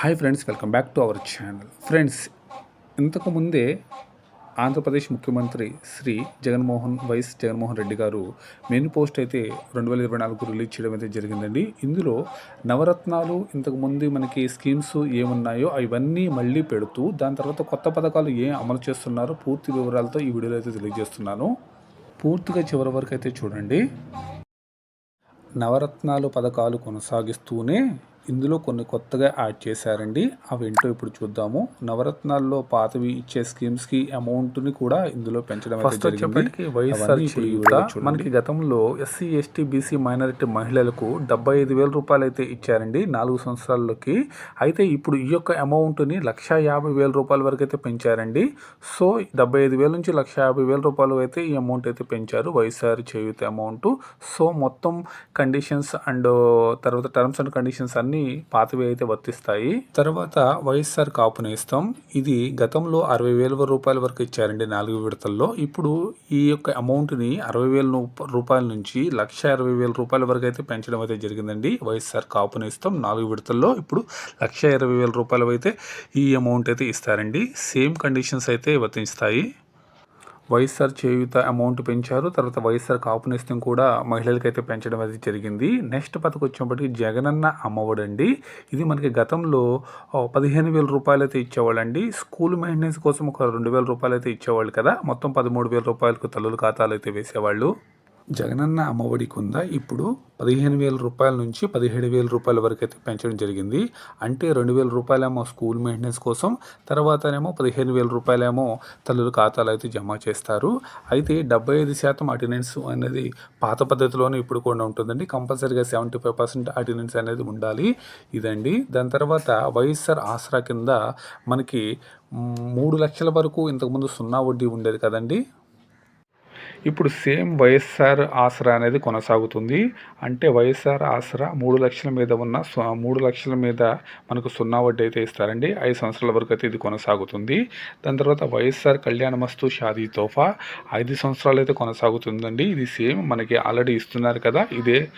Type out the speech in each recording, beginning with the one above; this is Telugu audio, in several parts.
Hi friends welcome back to our channel friends ఇంతకుముందే ఆంధ్రప్రదేశ్ ముఖ్యమంత్రి Shri Jaganmohan YS Jaganmohan Reddy garu main post అయితే రెండు వేల ఇరవై నాలుగు రిలీజ్ చేయడం అయితే జరిగిందండి. ఇందులో నవరత్నాలు ఇంతకుముందు మనకి స్కీమ్స్ ఏమున్నాయో అవన్నీ మళ్ళీ పెడుతూ దాని తర్వాత కొత్త పథకాలు ఏం అమలు చేస్తున్నారో పూర్తి వివరాలతో ఈ వీడియోలో అయితే తెలియజేస్తున్నాను. పూర్తిగా చివరి వరకు అయితే చూడండి. నవరత్నాలు పథకాలు కొనసాగిస్తూనే ఇందులో కొన్ని కొత్తగా యాడ్ చేశారండి. అవి ఏంటో ఇప్పుడు చూద్దాము. నవరత్నాల్లో పాతవి ఇచ్చే స్కీమ్స్కి అమౌంట్ని కూడా ఇందులో పెంచడం ఫస్ట్. వచ్చేప్పటికి వైఎస్ఆర్ చేయూత. మనకి గతంలో ఎస్సీ ఎస్టీ బీసీ మైనారిటీ మహిళలకు డెబ్బై ఐదు వేల రూపాయలు అయితే ఇచ్చారండి నాలుగు సంవత్సరాలకి అయితే ఇప్పుడు ఈ యొక్క అమౌంట్ని లక్ష యాభై వేల రూపాయల వరకు అయితే పెంచారండి. సో డెబ్బై ఐదు వేల నుంచి లక్ష యాభై వేల రూపాయలు అయితే ఈ అమౌంట్ అయితే పెంచారు వైఎస్ఆర్ చేయూత అమౌంట్ సో మొత్తం కండిషన్స్ అండ్ తర్వాత టర్మ్స్ అండ్ కండిషన్స్ అన్నీ పాతవి అయితే వర్తిస్తాయి. తర్వాత వైఎస్ఆర్ కాపు నేస్తం ఇది గతంలో అరవై వేల రూపాయల వరకు ఇచ్చారండి నాలుగు విడతల్లో. ఇప్పుడు ఈ యొక్క అమౌంట్ని అరవై వేల రూపాయల నుంచి లక్ష అరవై వేల రూపాయల వరకు అయితే పెంచడం అయితే జరిగిందండి. వైఎస్ఆర్ కాపు నేస్తం నాలుగు విడతల్లో. ఇప్పుడు లక్ష ఇరవై వేల రూపాయలు అయితే ఈ అమౌంట్ అయితే ఇస్తారండి. సేమ్ కండిషన్స్ అయితే వర్తిస్తాయి వైఎస్ఆర్ చేయూత అమౌంట్ పెంచారు. తర్వాత వైఎస్ఆర్ కాపునేస్తం కూడా మహిళలకైతే పెంచడం అనేది జరిగింది. నెక్స్ట్ పథకం వచ్చినప్పటికీ జగనన్న అమ్మఒడండి. ఇది మనకి గతంలో పదిహేను వేల రూపాయలు అయితే ఇచ్చేవాళ్ళండి. స్కూల్ మెయింటెనెన్స్ కోసం ఒక రెండు వేల రూపాయలు అయితే ఇచ్చేవాళ్ళు కదా. మొత్తం పదమూడు వేల రూపాయలకు తల్లుల ఖాతాలు అయితే వేసేవాళ్ళు. జగనన్న అమ్మఒడి కింద ఇప్పుడు పదిహేను వేల రూపాయల నుంచి పదిహేడు వేల రూపాయల వరకు అయితే పెంచడం జరిగింది. అంటే రెండు వేల రూపాయలేమో స్కూల్ మెయింటెనెన్స్ కోసం తర్వాతనేమో పదిహేను వేల రూపాయలేమో తల్లుల ఖాతాలు అయితే జమ చేస్తారు. అయితే డెబ్బై ఐదు శాతం అటెండెన్స్ అనేది పాత పద్ధతిలోనే ఇప్పుడు కూడా ఉంటుందండి. కంపల్సరీగా సెవెంటీ ఫైవ్ పర్సెంట్ అటెండెన్స్ అనేది ఉండాలి ఇదండి. దాని తర్వాత వైఎస్ఆర్ ఆసరా కింద మనకి మూడు లక్షల వరకు ఇంతకుముందు సున్నా వడ్డీ ఉండేది కదండి. ఇప్పుడు సేమ్ వైఎస్ఆర్ ఆసరా అనేది కొనసాగుతుంది. అంటే వైఎస్ఆర్ ఆసరా మూడు లక్షల మీద ఉన్న సు- మూడు లక్షల మీద మనకు సున్నా వడ్డీ అయితే ఇస్తారండి. ఐదు సంవత్సరాల వరకు అయితే ఇది కొనసాగుతుంది. దాని తర్వాత వైఎస్ఆర్ కళ్యాణ మస్తు షాదీ తోఫా. ఐదు సంవత్సరాలు అయితే కొనసాగుతుందండి. ఇది సేమ్ మనకి ఆల్రెడీ ఇస్తున్నారు కదా. ఇదే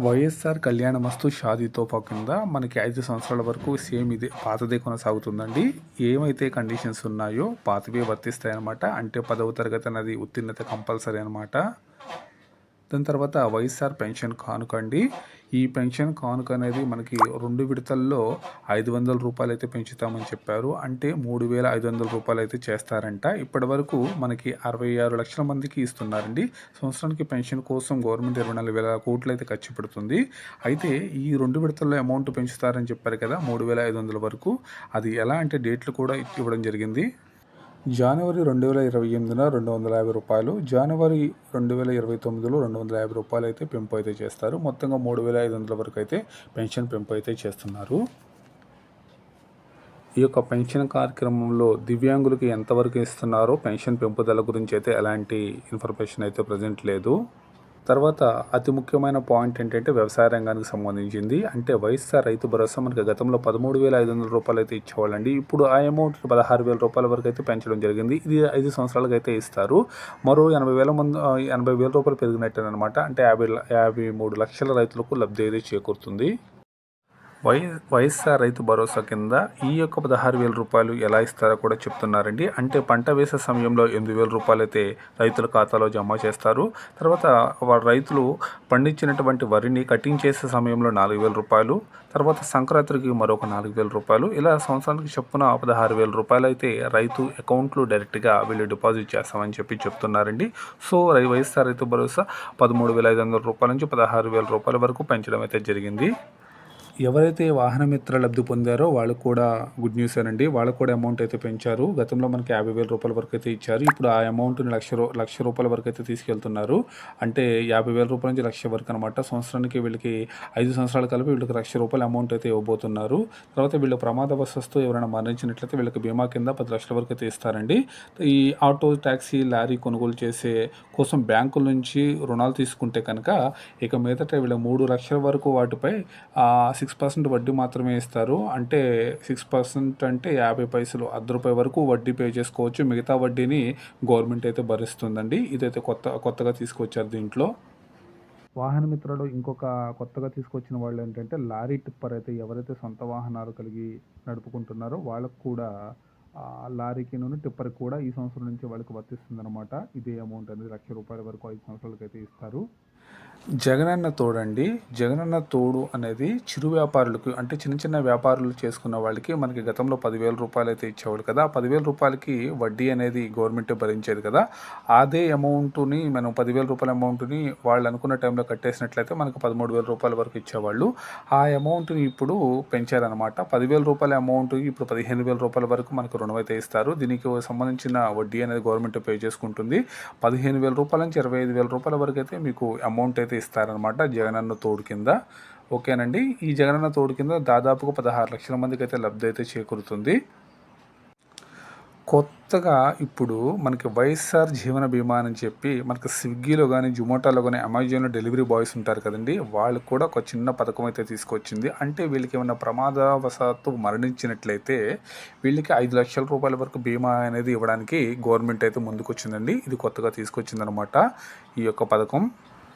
వైఎస్ఆర్ కళ్యాణ మస్తు షాదీ తోఫా కింద మనకి ఐదు సంవత్సరాల వరకు సేమ్ ఇదే పాతదే కొనసాగుతుందండి. ఏమైతే కండిషన్స్ ఉన్నాయో పాతవే వర్తిస్తాయన్నమాట. అంటే పదవ తరగతి అనేది ఉత్తీర్ణత కంపల్సరీ అనమాట దాని తర్వాత వైఎస్ఆర్ పెన్షన్ కానుక అండి. ఈ పెన్షన్ కానుక అనేది మనకి రెండు విడతల్లో ఐదు వందల రూపాయలు అయితే పెంచుతామని చెప్పారు. అంటే మూడు వేల ఐదు వందల రూపాయలు అయితే చేస్తారంట. ఇప్పటి వరకు మనకి అరవై ఆరు లక్షల మందికి ఇస్తున్నారండి. సంవత్సరానికి పెన్షన్ కోసం గవర్నమెంట్ ఇరవై నాలుగు వేల కోట్లు అయితే ఖర్చు పెడుతుంది. అయితే ఈ రెండు విడతల్లో అమౌంట్ పెంచుతారని చెప్పారు కదా మూడు వేల ఐదు వందల వరకు. అది ఎలా అంటే డేట్లు కూడా ఇవ్వడం జరిగింది. జనవరి రెండు వేల ఇరవై ఎనిమిదిన రెండు వందల యాభై రూపాయలు జనవరి రెండు వేల ఇరవై తొమ్మిదిలో రెండు వందల యాభై రూపాయలు అయితే పెంపు అయితే చేస్తారు. మొత్తంగా మూడు వేల ఐదు వందల వరకు అయితే పెన్షన్ పెంపు అయితే చేస్తున్నారు. ఈ యొక్క పెన్షన్ కార్యక్రమంలో దివ్యాంగులకి ఎంతవరకు ఇస్తున్నారో పెన్షన్ పెంపుదల గురించి అయితే ఎలాంటి ఇన్ఫర్మేషన్ అయితే ప్రజెంట్ లేదు. తర్వాత అతి ముఖ్యమైన పాయింట్ ఏంటంటే వ్యవసాయ రంగానికి సంబంధించింది. అంటే వైఎస్ఆర్ రైతు భరోసా మనకి గతంలో పదమూడు వేల ఐదు వందల రూపాయలు అయితే ఇచ్చేవాళ్ళండి. ఇప్పుడు ఆ అమౌంట్ పదహారు వేల రూపాయల వరకు అయితే పెంచడం జరిగింది. ఇది ఐదు సంవత్సరాలకు అయితే ఇస్తారు. మరో ఎనభై వేల మంది ఎనభై వేల రూపాయలు పెరిగినట్టేనమాట. అంటే యాభై ల- యాభై మూడు లక్షల రైతులకు లబ్ధి అయితే చేకూరుతుంది. వై వైఎస్ఆర్ రైతు భరోసా కింద ఈ యొక్క పదహారు వేల రూపాయలు ఎలా ఇస్తారో కూడా చెప్తున్నారండి. అంటే పంట వేసే సమయంలో ఎనిమిది వేల రూపాయలు అయితే రైతుల ఖాతాలో జమ చేస్తారు. తర్వాత వారు రైతులు పండించినటువంటి వరిని కటింగ్ చేసే సమయంలో నాలుగు వేల రూపాయలు తర్వాత సంక్రాంతికి మరొక నాలుగు వేల రూపాయలు. ఇలా సంవత్సరానికి చొప్పున పదహారు వేల రూపాయలు అయితే రైతు అకౌంట్లో డైరెక్ట్గా వీళ్ళు డిపాజిట్ చేస్తామని చెప్పి చెప్తున్నారండి. సో వైఎస్ఆర్ రైతు భరోసా పదమూడు వేల ఐదు వందల రూపాయల నుంచి పదహారు వేల రూపాయల వరకు పెంచడం అయితే జరిగింది. ఎవరైతే వాహన మిత్ర లబ్ధి పొందారో వాళ్ళకు కూడా గుడ్ న్యూస్ అండి వాళ్ళకు కూడా అమౌంట్ అయితే పెంచారు. గతంలో మనకి యాభై వేల రూపాయల వరకు అయితే ఇచ్చారు. ఇప్పుడు ఆ అమౌంట్ని లక్ష రూ లక్ష రూపాయల వరకు అయితే తీసుకెళ్తున్నారు. అంటే యాభై వేల రూపాయల నుంచి లక్ష వరకు అనమాట సంవత్సరానికి వీళ్ళకి ఐదు సంవత్సరాలు కలిపి వీళ్ళకి లక్ష రూపాయల అమౌంట్ అయితే ఇవ్వబోతున్నారు. తర్వాత వీళ్ళు ప్రమాదవశస్తు ఎవరైనా మరణించినట్లయితే వీళ్ళకి బీమా కింద పది లక్షల వరకు అయితే ఇస్తారండి. ఈ ఆటో ట్యాక్సీ లారీ కొనుగోలు చేసే కోసం బ్యాంకుల నుంచి రుణాలు తీసుకుంటే కనుక ఇక మీదట వీళ్ళ మూడు లక్షల వరకు వాటిపై సిక్స్ పర్సెంట్ వడ్డీ మాత్రమే ఇస్తారు. అంటే సిక్స్ పర్సెంట్ అంటే యాభై పైసలు అర్ధ రూపాయి వరకు వడ్డీ పే చేసుకోవచ్చు. మిగతా వడ్డీని గవర్నమెంట్ అయితే భరిస్తుందండి. ఇదైతే కొత్త కొత్తగా తీసుకొచ్చారు దీంట్లో. వాహన మిత్రులు ఇంకొక కొత్తగా తీసుకొచ్చిన వాళ్ళు ఏంటంటే లారీ టిప్పర్ అయితే ఎవరైతే సొంత వాహనాలు కలిగి నడుపుకుంటున్నారో వాళ్ళకు కూడా లారీకి నూనె టిప్పర్కి కూడా ఈ సంవత్సరం నుంచి వాళ్ళకి వర్తిస్తుంది అనమాట ఇదే అమౌంట్ అనేది లక్ష రూపాయల వరకు ఐదు సంవత్సరాలకైతే అయితే ఇస్తారు. జగనన్న తోడండి. జగనన్న తోడు అనేది చిరు వ్యాపారులకు అంటే చిన్న చిన్న వ్యాపారులు చేసుకున్న వాళ్ళకి మనకి గతంలో పదివేల రూపాయలు అయితే ఇచ్చేవాళ్ళు కదా. పదివేల రూపాయలకి వడ్డీ అనేది గవర్నమెంట్ భరించేది కదా. అదే అమౌంట్ని మనం పదివేల రూపాయల అమౌంట్ని వాళ్ళు అనుకున్న టైంలో కట్టేసినట్లయితే మనకు పదమూడు వేల రూపాయల వరకు ఇచ్చేవాళ్ళు. ఆ అమౌంట్ని ఇప్పుడు పెంచారనమాట పదివేల రూపాయల అమౌంట్ ఇప్పుడు పదిహేను వేల రూపాయల వరకు మనకు రుణం అయితే ఇస్తారు. దీనికి సంబంధించిన వడ్డీ అనేది గవర్నమెంట్ పే చేసుకుంటుంది. పదిహేను వేల రూపాయల నుంచి ఇరవై ఐదు వేల రూపాయల వరకు అయితే మీకు అమౌంట్ అయితే ఇస్తారనమాట జగనన్న తోడు కింద. ఓకేనండి? ఈ జగనన్న తోడు కింద దాదాపుగా పదహారు లక్షల మందికి అయితే లబ్ధి అయితే చేకూరుతుంది. కొత్తగా ఇప్పుడు మనకి వైఎస్ఆర్ జీవన బీమా అని చెప్పి మనకి స్విగ్గీలో కానీ జొమాటోలో కానీ అమెజాన్లో డెలివరీ బాయ్స్ ఉంటారు కదండి. వాళ్ళు కూడా ఒక చిన్న పథకం అయితే తీసుకొచ్చింది. అంటే వీళ్ళకి ఏమైనా ప్రమాదవశాత్తు మరణించినట్లయితే వీళ్ళకి ఐదు లక్షల రూపాయల వరకు బీమా అనేది ఇవ్వడానికి గవర్నమెంట్ అయితే ముందుకొచ్చిందండి. ఇది కొత్తగా తీసుకొచ్చిందనమాట ఈ యొక్క పథకం.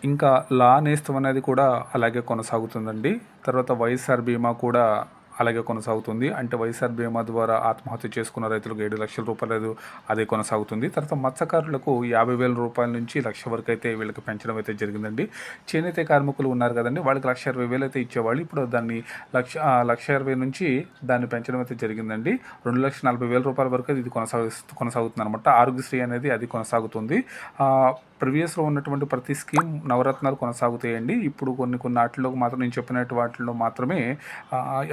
ఇంకా లా నేస్తం అనేది కూడా అలాగే కొనసాగుతుందండి. తర్వాత వైఎస్ఆర్ బీమా కూడా అలాగే కొనసాగుతుంది. అంటే వైఎస్ఆర్ బీమా ద్వారా ఆత్మహత్య చేసుకున్న రైతులకు ఏడు లక్షల రూపాయలు అదే కొనసాగుతుంది. తర్వాత మత్స్యకారులకు యాభై వేల రూపాయల నుంచి లక్ష వరకు అయితే వీళ్ళకి పెంచడం అయితే జరిగిందండి. చేనేత కార్మికులు ఉన్నారు కదండి వాళ్ళకి లక్ష ఇరవై వేలు అయితే ఇచ్చేవాళ్ళు. ఇప్పుడు దాన్ని లక్ష లక్ష ఇరవై నుంచి దాన్ని పెంచడం అయితే జరిగిందండి. రెండు లక్షల నలభై వేల రూపాయల వరకు ఇది కొనసాగు కొనసాగుతుంది అనమాట ఆరోగ్యశ్రీ అనేది అది కొనసాగుతుంది. ప్రీవియస్లో ఉన్నటువంటి ప్రతి స్కీమ్ నవరత్నాలు కొనసాగుతాయండి. ఇప్పుడు కొన్ని కొన్ని వాటిలో మాత్రం నేను చెప్పినట్టు వాటిలో మాత్రమే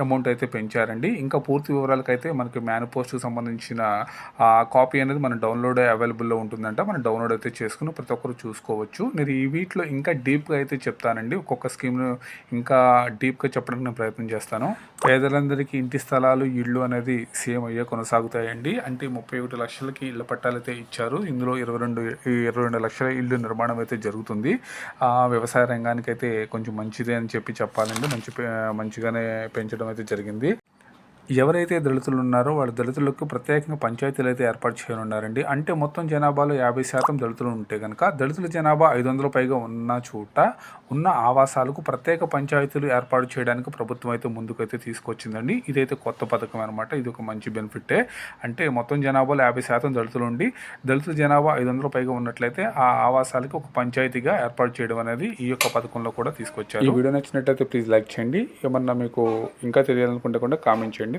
అమౌంట్ అయితే పెంచారండి. ఇంకా పూర్తి వివరాలకైతే మనకి మేనిఫెస్టోకి సంబంధించిన కాపీ అనేది మన డౌన్లోడ్ అవైలబుల్లో ఉంటుందంట. మనం డౌన్లోడ్ అయితే చేసుకుని ప్రతి ఒక్కరు చూసుకోవచ్చు. నేను ఈ వీటిలో ఇంకా డీప్గా అయితే చెప్తానండి. ఒక్కొక్క స్కీమ్ను ఇంకా డీప్గా చెప్పడానికి నేను ప్రయత్నం చేస్తాను. పేదలందరికీ ఇంటి స్థలాలు ఇళ్ళు అనేది సేమ్ అయ్యే కొనసాగుతాయండి. అంటే ముప్పై ఒకటి లక్షలకి ఇళ్ళ పట్టాలైతే ఇచ్చారు. ఇందులో ఇరవై రెండు ఇరవై రెండు లక్షల ఇల్లు నిర్మాణం అయితే జరుగుతుంది. ఆ వ్యవసాయ రంగానికి అయితే కొంచెం మంచిదే అని చెప్పి చెప్పాలండి మంచి మంచిగానే పెంచడం అయితే జరిగింది. ఎవరైతే దళితులు ఉన్నారో వాళ్ళ దళితులకు ప్రత్యేకంగా పంచాయతీలు అయితే ఏర్పాటు చేయనున్నారండి. అంటే మొత్తం జనాభాలో యాభై శాతం దళితులు ఉంటే కనుక దళితుల జనాభా ఐదు వందల పైగా ఉన్న చోట ఉన్న ఆవాసాలకు ప్రత్యేక పంచాయతీలు ఏర్పాటు చేయడానికి ప్రభుత్వం అయితే ముందుకైతే తీసుకొచ్చిందండి. ఇదైతే కొత్త పథకం అనమాట ఇది ఒక మంచి బెనిఫిటే. అంటే మొత్తం జనాభాలో యాభై శాతం దళితులు ఉండి దళితుల జనాభా ఐదు వందల పైగా ఉన్నట్లయితే ఆ ఆవాసాలకు ఒక పంచాయతీగా ఏర్పాటు చేయడం అనేది ఈ యొక్క పథకంలో కూడా తీసుకొచ్చారు. ఈ వీడియో నచ్చినట్లయితే ప్లీజ్ లైక్ చేయండి. ఏమన్నా మీకు ఇంకా తెలియాలనుకుంటే కూడా కామెంట్ చేయండి.